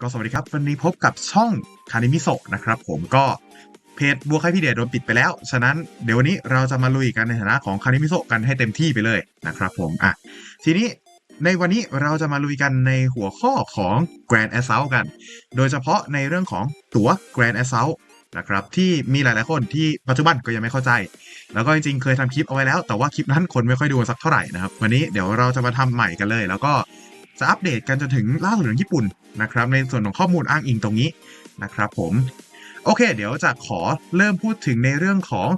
ก็สวัสดีครับ วันนี้พบกับช่องคานิมิโซะนะครับผมก็เพจบัวไข่พี่เดียโดนปิดไปแล้ว ฉะนั้นเดี๋ยววันนี้เราจะมาลุยกันในฐานะของคานิมิโซะกันให้เต็มที่ไปเลยนะครับผมอะทีนี้ในวันนี้เราจะมาลุยกันในหัวข้อของ Grand Assault กัน โดยเฉพาะในเรื่องของตั๋ว Grand Assault นะครับที่มีหลาย ๆ คนที่ปัจจุบันก็ยังไม่เข้าใจ แล้วก็จริง ๆ เคยทำคลิปเอาไว้แล้ว แต่ว่าคลิปนั้นคนไม่ค่อยดูสักเท่าไหร่นะครับ วันนี้เดี๋ยวเราจะมาทำใหม่กันเลย แล้วก็ จะอัปเดตกันจนถึงล่าสุดของญี่ปุ่นนะครับในส่วนของข้อมูลอ้างอิงตรงนี้นะครับผมโอเค เดี๋ยวจะขอเริ่มพูดถึงในเรื่องของ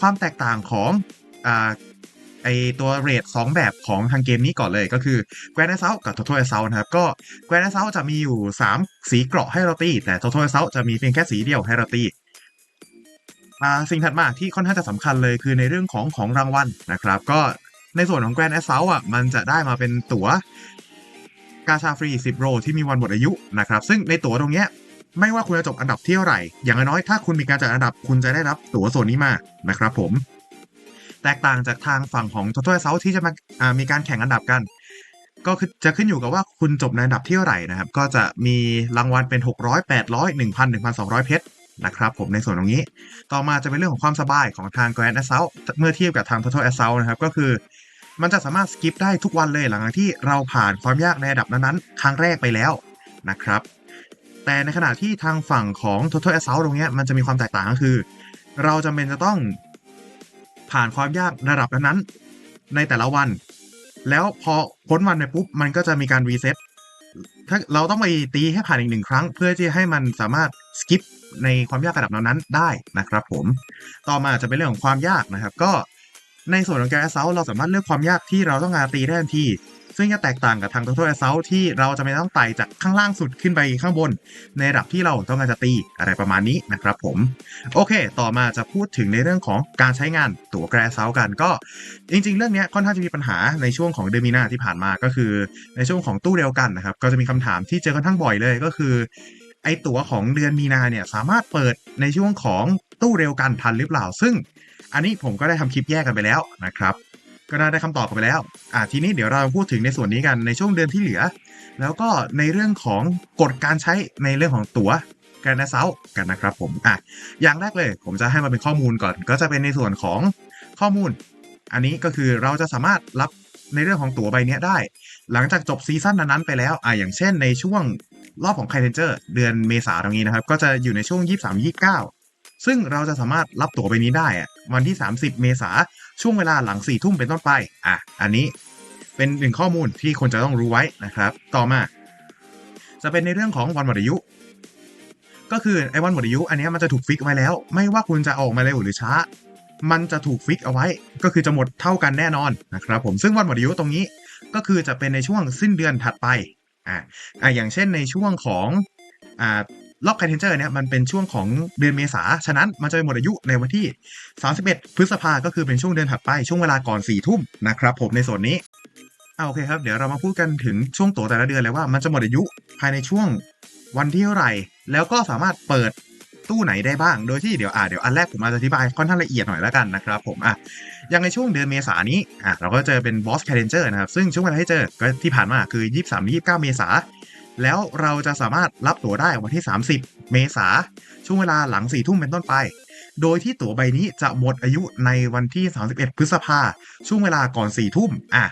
ความแตกต่างของอ่าไอตัวเรท2แบบของทางเกมนี้ก่อนเลยก็คือ Grand Assault กับ Total Assault นะครับ ก็ Grand Assault จะมีอยู่ 3 สีเกราะให้เราตี แต่ Total Assault จะมีเพียงแค่สีเดียวให้เราตีสิ่งถัดมาที่ค่อนข้างจะสำคัญเลยคือในเรื่องของของรางวัลนะครับ ก็ในส่วนของ Grand Assault อะมันจะได้มาเป็นตั๋ว กาชาฟรี 10 โรที่มีวันหมดอายุนะครับซึ่งในตั๋วตรงเนี้ยไม่ว่าคุณจะจบอันดับที่เท่าไหร่อย่างน้อยถ้าคุณมีการจัดอันดับคุณจะได้รับตั๋วส่วนนี้มานะครับผม แตกต่างจากทางฝั่งของ Total Assault ที่จะมาามีการแข่งอันดับกัน ก็คือจะขึ้นอยู่กับว่าคุณจบในอันดับที่เท่าไหร่นะครับ ก็จะมีรางวัลเป็น 600 800 1,000 1,200 เพชรนะครับผมในส่วนตรงนี้ ต่อมาจะเป็นเรื่องของความสบายของทาง Grand Assault เมื่อเทียบกับทาง Total Assault นะครับ ก็คือ มันจะสามารถสกิปได้ทุกวันเลยหลังจากที่เราผ่านความยากในระดับนั้นๆ ครั้งแรกไปแล้วนะครับ แต่ในขณะที่ทางฝั่งของ Total Assault ตรงเนี้ยมันจะมีความแตกต่างก็คือ เราจำเป็นจะต้องผ่านความยากระดับนั้นๆในแต่ละวัน แล้วพอพ้นวันไปปุ๊บมันก็จะมีการรีเซ็ตถ้าเราต้องไปตีให้ผ่านอีกหนึ่งครั้ง เพื่อที่ให้มันสามารถสกิปในความยากระดับนั้นๆได้นะครับผม ต่อมาจะเป็นเรื่องของความยากนะครับ ก็ ในส่วนของแกน Assault เราสามารถเลือกความยากที่เราต้องการตีได้ทันที ซึ่งจะแตกต่างกับทาง Total Assault ที่เราจะไม่ต้องไต่จากข้างล่างสุดขึ้นไปข้างบน ในระดับที่เราต้องการจะตีอะไรประมาณนี้นะครับผม โอเค ต่อมาจะพูดถึงในเรื่องของการใช้งานตั๋วแกรเซากันก็ จริง ๆ เรื่องนี้ค่อนข้างจะมีปัญหาในช่วงของเดือนมีนาที่ผ่านมาก็คือ ในช่วงของตู้เดียวกันนะครับก็จะมีคำถามที่เจอค่อนข้างบ่อยเลยก็คือไอตั๋วของเดือนมีนาเนี่ยสามารถเปิดในช่วงของตู้เร็วกันทันหรือเปล่า ซึ่ง อันนี้ผมก็ได้ทำคลิปแยกกันไปแล้วนะครับ ก็น่าได้คำตอบกันไปแล้วอ่าทีนี้เดี๋ยวเราพูดถึงในส่วนนี้กันในช่วงเดือนที่เหลือ แล้วก็ในเรื่องของกฎการใช้ในเรื่องของตั๋วแกรนเซากันนะครับผมอะอย่างแรกเลย ผมจะให้มาเป็นข้อมูลก่อน ก็จะเป็นในส่วนของข้อมูล อันนี้ก็คือเราจะสามารถรับในเรื่องของตั๋วใบเนี้ยได้ หลังจากจบซีซั่นนั้นๆไปแล้วอะอย่างเช่นในช่วงรอบของไคเทนเจอร์เดือนเมษาตรงนี้นะครับ ก็จะอยู่ในช่วง 23-29 ซึ่งเราจะสามารถรับตั๋วใบนี้ได้วันที่ 30 เมษาช่วงเวลาหลัง4ทุ่มเป็นต้นไป อะ อันนี้เป็นหนึ่งข้อมูลที่คนจะต้องรู้ไว้นะครับ ต่อมา จะเป็นในเรื่องของวันหมดอายุ ก็คือไอ้วันหมดอายุ อันนี้มันจะถูกฟิกไว้แล้ว ไม่ว่าคุณจะออกมาเร็วหรือช้า มันจะถูกฟิกเอาไว้ ก็คือจะหมดเท่ากันแน่นอนนะครับผมซึ่งวันหมดอายุตรงนี้ ก็คือจะเป็นในช่วงสิ้นเดือนถัดไปอ่าอ่าอย่างเช่นในช่วงของอ่า รอบไคเทนเจอร์เนี่ยมันเป็นช่วงของเดือนเมษาฉะนั้นมันจะหมดอายุในวันที่ 31 พฤษภาก็คือเป็นช่วงเดือนถัดไปช่วงเวลาก่อน4ทุ่มนะครับผมในส่วนนี้เอาโอเคครับ เดี๋ยวเรามาพูดกันถึงช่วงตั๋วแต่ละเดือนเลยว่ามันจะหมดอายุภายในช่วงวันที่เท่าไหร่ แล้วก็สามารถเปิดตู้ไหนได้บ้าง โดยที่เดี๋ยวอ่าเดี๋ยวอันแรกผมอาจจะอธิบายค่อนข้างละเอียดหน่อยแล้วกันนะครับผมอะย่างในช่วงเดือนเมษานี้อะเราก็เจอเป็นบอสแคเดนเจอร์นะครับ ซึ่งช่วงเวลาที่เจอก็ที่ผ่านมาคือ 23-29 เมษา แล้วเราจะสามารถรับตั๋วได้วันที่ 30 เมษาช่วงเวลาหลัง4ทุ่มเป็นต้นไป โดยที่ตั๋วใบนี้จะหมดอายุในวันที่ 31 พฤษภาช่วงเวลาก่อน4ทุ่มอะ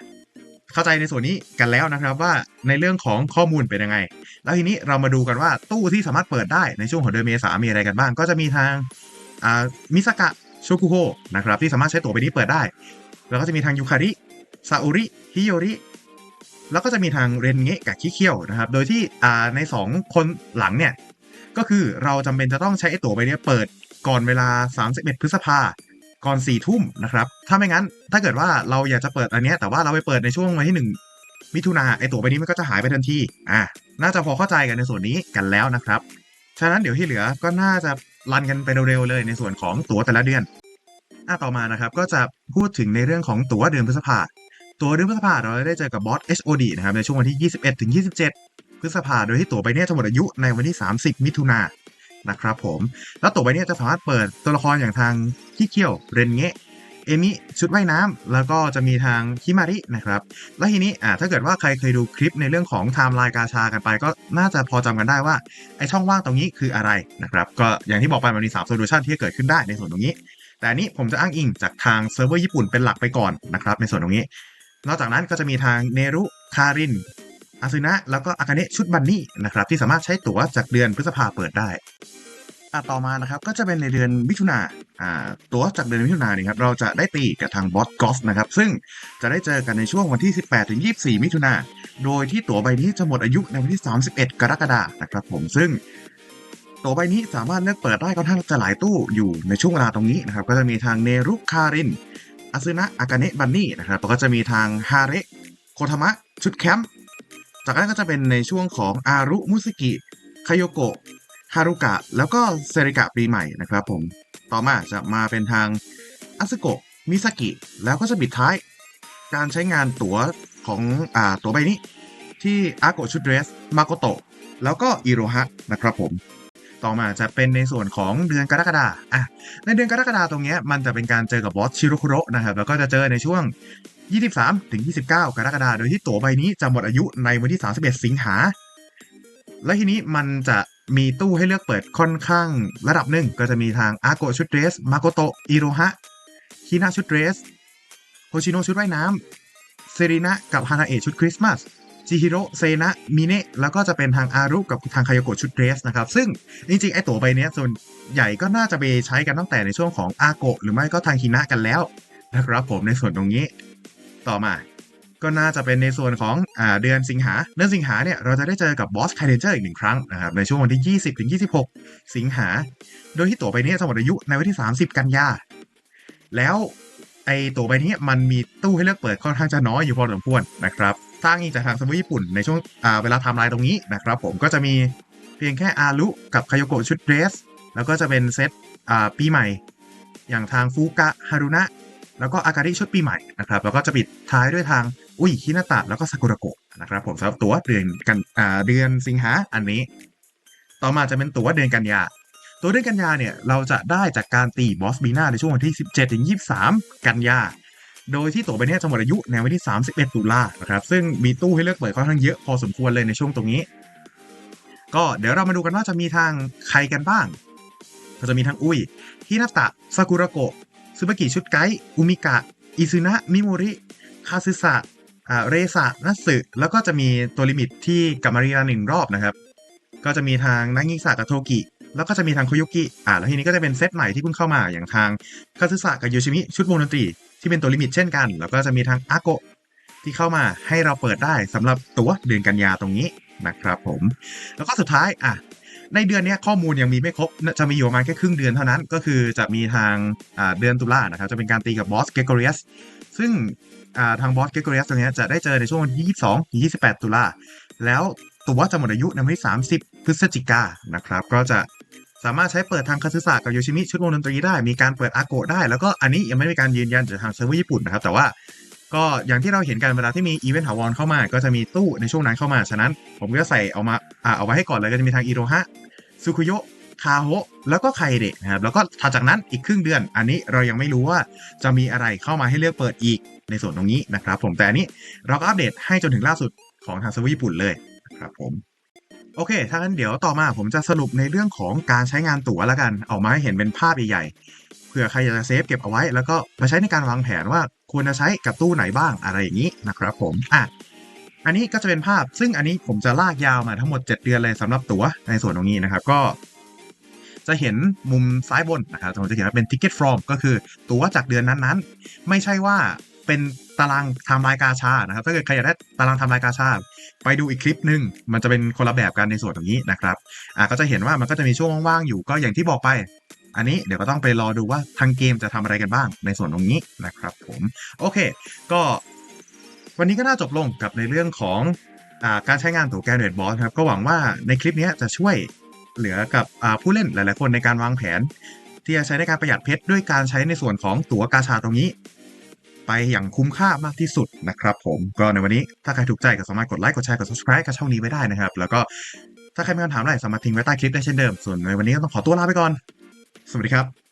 เข้าใจในส่วนนี้กันแล้วนะครับว่าในเรื่องของข้อมูลเป็นยังไง แล้วทีนี้เรามาดูกันว่าตู้ที่สามารถเปิดได้ในช่วงของเดือนเมษามีอะไรกันบ้าง ก็จะมีทางมิสกะโชกุโฮนะครับที่สามารถใช้ตั๋วใบนี้เปิดได้ แล้วก็จะมีทางยูคาริซาอุริฮิโยริ แล้วก็จะมีทางเรนเงะกับคิเคียวนะครับ โดยที่ใน 2 คนหลังเนี่ย ก็คือเราจำเป็นจะต้องใช้ไอ้ตั๋วใบนี้เปิดก่อนเวลา 31 พฤษภาก่อน4ทุ่มนะครับ ถ้าไม่งั้น ถ้าเกิดว่าเราอยากจะเปิดอันนี้แต่ว่าเราไปเปิดในช่วงวันที่ 1 มิถุนาไอตั๋วใบนี้มันก็จะหายไปทันทีอ่าน่าจะพอเข้าใจกันในส่วนนี้กันแล้วนะครับ ฉะนั้นเดี๋ยวที่เหลือก็น่าจะรันกันไปเร็วๆเลยในส่วนของตั๋วแต่ละเดือนอะต่อมานะครับก็จะพูดถึงในเรื่องของตั๋วเดือนพฤษภา ตัวเดือนพฤษภาเราได้เจอกับบอส HOD นะครับในช่วงวันที่ 21ถึง27 พฤษภาโดยที่ตั๋วใบเนี้ยจะหมดอายุในวันที่ 30 มิถุนานะครับผม แล้วตั๋วใบเนี้ยจะสามารถเปิดตัวละครอย่างทางขี้เคียวเรนเงะเอมิชุดว่ายน้ำแล้วก็จะมีทางฮิมารินะครับ แล้วทีนี้อ่าถ้าเกิดว่าใครเคยดูคลิปในเรื่องของไทม์ไลน์กาชากันไป ก็น่าจะพอจำกันได้ว่า ไอช่องว่างตรงนี้คืออะไรนะครับ ก็อย่างที่บอกไปมันมี3โซลูชันที่จะเกิดขึ้นได้ในส่วนตรงนี้ แต่อันนี้ผมจะอ้างอิงจากทางเซิร์ฟเวอร์ญี่ปุ่นเป็นหลักไปก่อนนะครับในส่วนตรงนี้ นอกจากนั้นก็จะมีทางเนรุคารินอาซึนะแล้วก็อากาเนะชุดบันนี่นะครับที่สามารถใช้ตั๋วจากเดือนพฤษภาเปิดได้อะต่อมานะครับก็จะเป็นในเดือนมิถุนาอ่าตัวจากเดือนมิถุนาเนี่ยครับเราจะได้ตีกับทางบอสกอฟนะครับซึ่งจะได้เจอกันในช่วงวันที่ 18ถึง24 มิถุนาโดยที่ตั๋วใบนี้จะหมดอายุในวันที่ 31 กรกฎาคมนะครับผมซึ่งตั๋วใบนี้สามารถเลือกเปิดได้ค่อนข้างจะหลายตู้อยู่ในช่วงเวลาตรงนี้นะครับก็จะมีทางเนรุคาริน อาซึนะ อากาเนะบันนี่นะครับแล้วก็จะมีทางฮาเระโคทามะ ชุดแคมป์ จากนั้นก็จะเป็นในช่วงของอารุมุสกิคาโยโกะฮารุกะ แล้วก็เซริกะปีใหม่นะครับผม ต่อมาจะมาเป็นทางอาซึโกะ มิซากิ แล้วก็จะปิดท้าย การใช้งานตั๋วของอ่าตั๋วใบนี้ ที่อาโกะชุดเดรส มาโกโตะ แล้วก็อิโรฮะนะครับผม ต่อมาจะเป็นในส่วนของเดือนกรกฎาอะในเดือนกรกฎาตรงเนี้ยมันจะเป็นการเจอกับบอสชิโรคุโรนะครับแล้วก็จะเจอในช่วง 23ถึง29 กรกฎาโดยที่ตั๋วใบนี้จะหมดอายุในวันที่ 31 สิงหา และทีนี้มันจะมีตู้ให้เลือกเปิดค่อนข้างระดับหนึ่งก็จะมีทางอาโกชุดเดรสมาโกโตะอิโรฮะคินาชุดเดรสโฮชิโนชุดว่ายน้ำเซรินะกับฮานาเอะชุดคริสต์มาส จิฮิโร่เซนะมิเนะแล้วก็จะเป็นทางอารุกับทางคายโกะชุดเดรสนะครับ ซึ่งจริงๆ ไอตั๋วใบเนี้ยส่วนใหญ่ก็น่าจะไปใช้กันตั้งแต่ในช่วงของอาโกะหรือไม่ก็ทางฮินะกันแล้วนะครับผมในส่วนตรงนี้ ต่อมาก็น่าจะเป็นในส่วนของอเดือนสิงหา เดือนสิงหาเนี่ยเราจะได้เจอกับบอสไคเดนเจอร์อีกหนึ่งครั้งนะครับในช่วงวันที่ 20ถึง26 สิงหา โดยที่ตั๋วใบนี้จะหมดอายุในวันที่ 30 กันยา แล้วไอตั๋วใบนี้มันมีตู้ให้เลือกเปิดค่อนข้างจะน้อยอยู่พอสมควรนะครับ สร้างอิงจากทางสมุทรญี่ปุ่นในช่วงเวลาไทำลายตรงนี้นะครับผมก็จะมีเพียงแค่อารุกับคายโกะชุดเดรส แล้วก็จะเป็นเซตปีใหม่ อย่างทางฟูกะฮารุนะแล้วก็อาการิชุดปีใหม่นะครับแล้วก็จะปิดท้ายด้วยทางอุยฮินาตะแล้วก็ซากุระโกะนะครับผมสำหรับตัวเดือนกันเดือนสิงหาอันนี้ ต่อมาจะเป็นตัวเดือนกันยา ตัวเดือนกันยาเนี่ยเราจะได้จากการตีบอสบีนาในช่วงวันที่ 17ถึง23 กันยา โดยที่ตัวใบเนี้ยจะหมดอายุในวันที่ 31 ตุลานะครับ ซึ่งมีตู้ให้เลือกเปิดค่อนข้างเยอะพอสมควรเลยในช่วงตรงนี้ ก็เดี๋ยวเรามาดูกันว่าจะมีทางใครกันบ้าง ก็จะมีทางอุ้ยฮินาตะซากุระโกะซูบากิชุดไกด์อุมิกะ อิซึนะ มิโมริ คาซึสะอ่าเรซะนัสึแล้วก็จะมีตัวลิมิตที่กลับมารีลาหนึ่งรอบนะครับ ก็จะมีทางนางิสะกับโทกิแล้วก็จะมีทางโคโยกิ อ่า แล้วทีนี้ก็จะเป็นเซตใหม่ที่เพิ่งเข้ามาอย่างทางคาซึสะกับโยชิมิชุดวงดนตรี ที่เป็นตัวลิมิตเช่นกัน แล้วก็จะมีทางอาโกที่เข้ามาให้เราเปิดได้สำหรับตัวเดือนกันยาตรงนี้นะครับผม แล้วก็สุดท้ายอะในเดือนนี้ข้อมูลยังมีไม่ครบ จะมีอยู่ประมาณแค่ครึ่งเดือนเท่านั้น ก็คือจะมีทางาเดือนตุลานะครับ จะเป็นการตีกับบอสเกโกเรียส ซึ่งาทางบอสเกโกเรียสตรงนี้จะได้เจอในช่วงวันที่ 22ถึง28 ตุลา แล้วตัวจะหมดอายุในวันที่ 30 พฤศจิกายนนะครับ ก็จะ สามารถใช้เปิดทางคาซึสะกับโยชิมิชุดวงดนตรีได้ มีการเปิดอาโกะได้ แล้วก็อันนี้ยังไม่มีการยืนยันจากทางเซิร์ฟเวอร์ญี่ปุ่นนะครับ แต่ว่าก็อย่างที่เราเห็นกันเวลาที่มีอีเวนต์ถาวรเข้ามา ก็จะมีตู้ในช่วงนั้นเข้ามา ฉะนั้น ผมก็ใส่เอามาอ่าเอาไว้ให้ก่อนเลยก็จะมีทางอิโรฮะซุคุโยคาโฮแล้วก็ไคเดะนะครับ แล้วก็ถัดจากนั้นอีกครึ่งเดือน อันนี้เรายังไม่รู้ว่าจะมีอะไรเข้ามาให้เลือกเปิดอีกในส่วนตรงนี้นะครับ ผมแต่อันนี้เราก็อัปเดตให้จนถึงล่าสุดของทางเซิร์ฟเวอร์ญี่ปุ่นเลยนะครับผม โอเค ถ้างั้นเดี๋ยวต่อมาผมจะสรุปในเรื่องของการใช้งานตั๋วแล้วกัน ออกมาให้เห็นเป็นภาพใหญ่ๆ เผื่อใครอยากจะเซฟเก็บเอาไว้ แล้วก็มาใช้ในการวางแผนว่าควรจะใช้กับตู้ไหนบ้างอะไรอย่างนี้นะครับผม อะ อันนี้ก็จะเป็นภาพ ซึ่งอันนี้ผมจะลากยาวมาทั้งหมด 7 เดือนเลยสำหรับตั๋วในส่วนตรงนี้นะครับ ก็จะเห็นมุมซ้ายบนนะครับผมจะเขียนว่าเป็น ticket from ก็คือตั๋วจากเดือนนั้นๆ ไม่ใช่ว่า เป็นตารางทม์ไลน์กาชานะครับ ถ้าเกิดใครอยากได้ตารางทม์ไลน์กาชาไปดูอีกคลิปหนึ่งมันจะเป็นคนละแบบกันในส่วนตรงนี้นะครับอะก็จะเห็นว่ามันก็จะมีช่วงว่างๆอยู่ก็อย่างที่บอกไป อันนี้เดี๋ยวก็ต้องไปรอดูว่าทางเกมจะทำอะไรกันบ้างในส่วนตรงนี้นะครับ ผมโอเค ก็วันนี้ก็น่าจบลงกับในเรื่องของอาการใช้งานตัวแกนเรดบอสครับก็หวังว่าในคลิปนี้จะช่วยเหลือกับอ่าผู้เล่นหลาย ๆ คนในการวางแผน ที่จะใช้ในการประหยัดเพชรด้วยการใช้ในส่วนของตั๋วกาชาตรงนี้ ไปอย่างคุ้มค่ามากที่สุดนะครับผมก็ในวันนี้ถ้าใครถูกใจก็สามารถกดไลค์กดแชร์กด subscribe กับช่องนี้ไว้ได้นะครับ แล้วก็ถ้าใครมีคำถามอะไรสามารถทิ้งไว้ใต้คลิปได้เช่นเดิมส่วนในวันนี้ก็ต้องขอตัวลาไปก่อน สวัสดีครับ